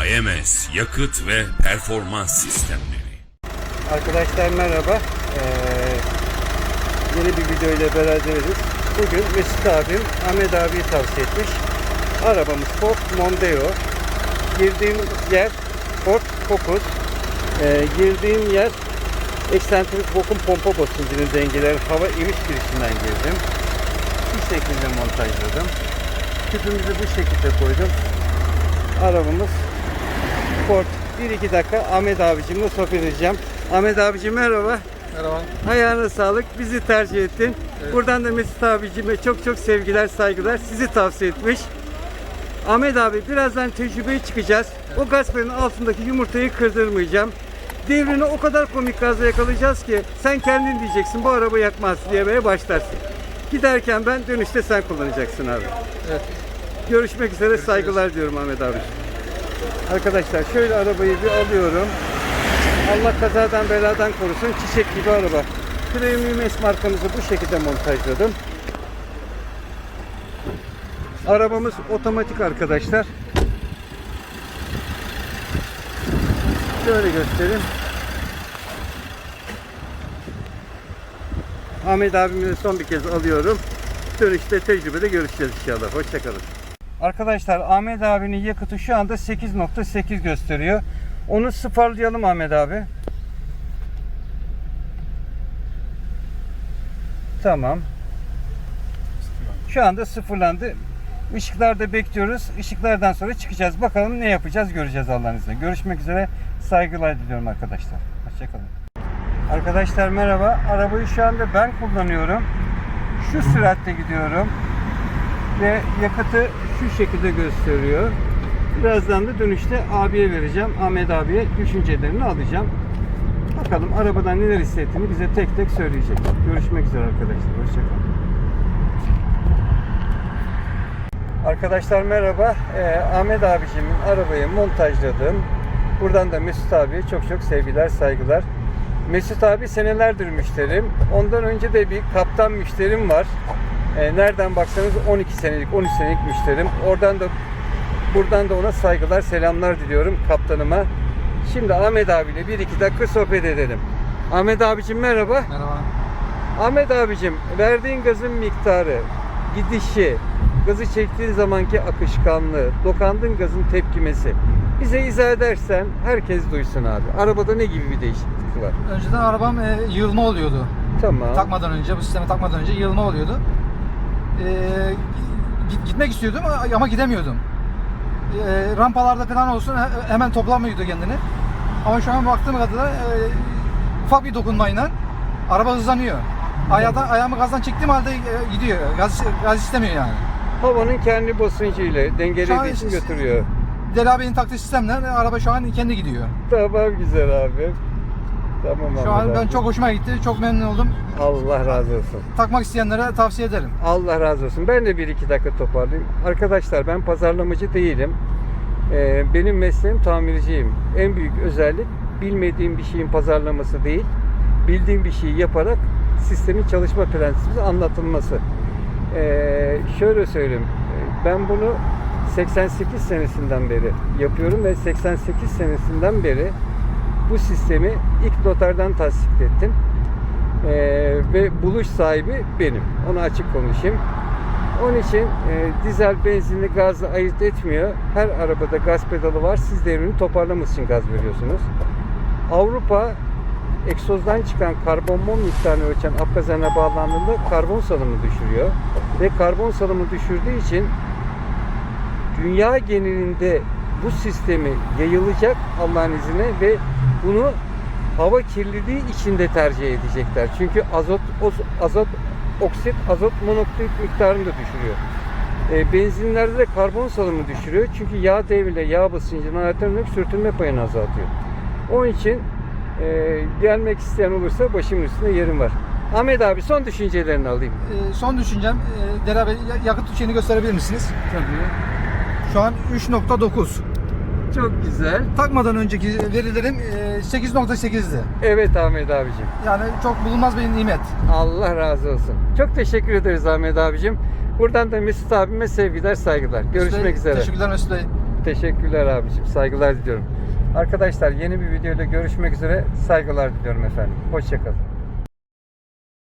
AMS Yakıt ve Performans Sistemleri Arkadaşlar merhaba. Ee, yeni bir video ile beraberiz. Bugün Mesut abim Ahmet abiyi tavsiye etmiş. Arabamız Ford Mondeo. Girdiğim yer Ford Focus. Ee, girdiğim yer eksantrik vakum pompa basıncının dengeleri hava iniş girişinden girdim. Bu şekilde montajladım. Tüpümüzü bu şekilde koydum. Arabamız Ford. 1-2 dakika Ahmet abicimle sohbet edeceğim. Ahmet abicim merhaba. Merhaba. Ayağına sağlık. Bizi tercih ettin. Evet. Buradan da Mesut abicime çok çok sevgiler, saygılar. Sizi tavsiye etmiş. Ahmet abi birazdan tecrübeye çıkacağız. O gasperin altındaki yumurtayı kırdırmayacağım. Devrini o kadar komik gazla yakalayacağız ki sen kendin diyeceksin bu araba yakmaz diyemeye başlarsın. Giderken ben dönüşte sen kullanacaksın abi. Evet. Görüşmek üzere saygılar diyorum Ahmet abi. Arkadaşlar şöyle arabayı bir alıyorum. Allah kazadan beladan korusun. Çiçek gibi araba. Premium S markamızı bu şekilde montajladım. Arabamız otomatik arkadaşlar. Şöyle göstereyim. Ahmet abimle son bir kez alıyorum. Dönüşte tecrübede görüşeceğiz inşallah. Hoşçakalın. Arkadaşlar Ahmet abinin yakıtı şu anda 8.8 gösteriyor. Onu sıfırlayalım Ahmet abi. Tamam. Şu anda sıfırlandı. Işıklarda bekliyoruz. Işıklardan sonra çıkacağız. Bakalım ne yapacağız göreceğiz Allah'ın izniyle. Görüşmek üzere. Saygılar diliyorum arkadaşlar. Hoşçakalın. Arkadaşlar merhaba. Arabayı şu anda ben kullanıyorum. Şu süratte gidiyorum. Ve yakıtı şu şekilde gösteriyor. Birazdan da dönüşte abiye vereceğim. Ahmet abiye düşüncelerini alacağım. Bakalım arabadan neler hissettiğini bize tek tek söyleyecek. Görüşmek üzere arkadaşlar. Hoşçakalın. Arkadaşlar merhaba. Ee, Ahmet abicimin arabayı montajladım. Buradan da Mesut abiye çok çok sevgiler, saygılar. Mesut abi senelerdir müşterim. Ondan önce de bir kaptan müşterim var. Ee, nereden baksanız 12 senelik, 13 senelik müşterim. Oradan da buradan da ona saygılar, selamlar diliyorum kaptanıma. Şimdi Ahmet abiyle bir iki dakika sohbet edelim. Ahmet abicim merhaba. Merhaba. Ahmet abicim verdiğin gazın miktarı, gidişi, gazı çektiğin zamanki akışkanlığı, dokandığın gazın tepkimesi. Bize izah edersen herkes duysun abi. Arabada ne gibi bir değişiklik var? Önceden arabam e, yığılma oluyordu. Tamam. Takmadan önce, bu sisteme takmadan önce yığılma oluyordu. E, git- gitmek istiyordum ama gidemiyordum. E, rampalarda falan olsun he- hemen toplamıyordu kendini. Ama şu an baktığım kadarıyla e, ufak bir dokunmayla araba hızlanıyor. Ayağdan, ayağımı gazdan çektiğim halde e, gidiyor. Gaz, gaz istemiyor yani. Havanın kendi basıncıyla dengelediği için götürüyor. Deli abinin taktığı sistemle araba şu an kendi gidiyor. Tamam güzel abi. Tamam Şu an ben çok hoşuma gitti. Çok memnun oldum. Allah razı olsun. Takmak isteyenlere tavsiye ederim. Allah razı olsun. Ben de bir iki dakika toparlayayım. Arkadaşlar ben pazarlamacı değilim. Ee, benim mesleğim tamirciyim. En büyük özellik bilmediğim bir şeyin pazarlaması değil. Bildiğim bir şeyi yaparak sistemin çalışma prensibinin anlatılması. Ee, şöyle söyleyeyim. Ben bunu 88 senesinden beri yapıyorum ve 88 senesinden beri bu sistemi ilk noterden tasdik ettim. Ee, ve buluş sahibi benim. Onu açık konuşayım. Onun için e, dizel, benzinli, gazla ayırt etmiyor. Her arabada gaz pedalı var. Siz devrini toparlaması için gaz veriyorsunuz. Avrupa egzozdan çıkan karbon mum miktarını ölçen apgazana bağlandığında karbon salımı düşürüyor. Ve karbon salımı düşürdüğü için dünya genelinde bu sistemi yayılacak Allah'ın izniyle ve bunu hava kirliliği içinde tercih edecekler. Çünkü azot os- azot oksit, azot monoksit miktarını da düşürüyor. E, benzinlerde de karbon salımı düşürüyor. Çünkü yağ devriyle yağ basıncını arttırarak sürtünme payını azaltıyor. Onun için e, gelmek isteyen olursa başımın üstünde yerim var. Ahmet abi son düşüncelerini alayım. Ee, son düşüncem, e, Deli abi ya- yakıt şeyini gösterebilir misiniz? Tabii. Şu an 3.9. Çok güzel. Takmadan önceki verilerim e, 8.8'di. Evet Ahmet abicim. Yani çok bulunmaz bir nimet. Allah razı olsun. Çok teşekkür ederiz Ahmet abicim. Buradan da Mesut abime sevgiler, saygılar. Görüşmek Mesut üzere. Teşekkürler Mesut Bey. Teşekkürler abiciğim. Saygılar diliyorum. Arkadaşlar yeni bir videoyla görüşmek üzere. Saygılar diliyorum efendim. Hoşçakalın.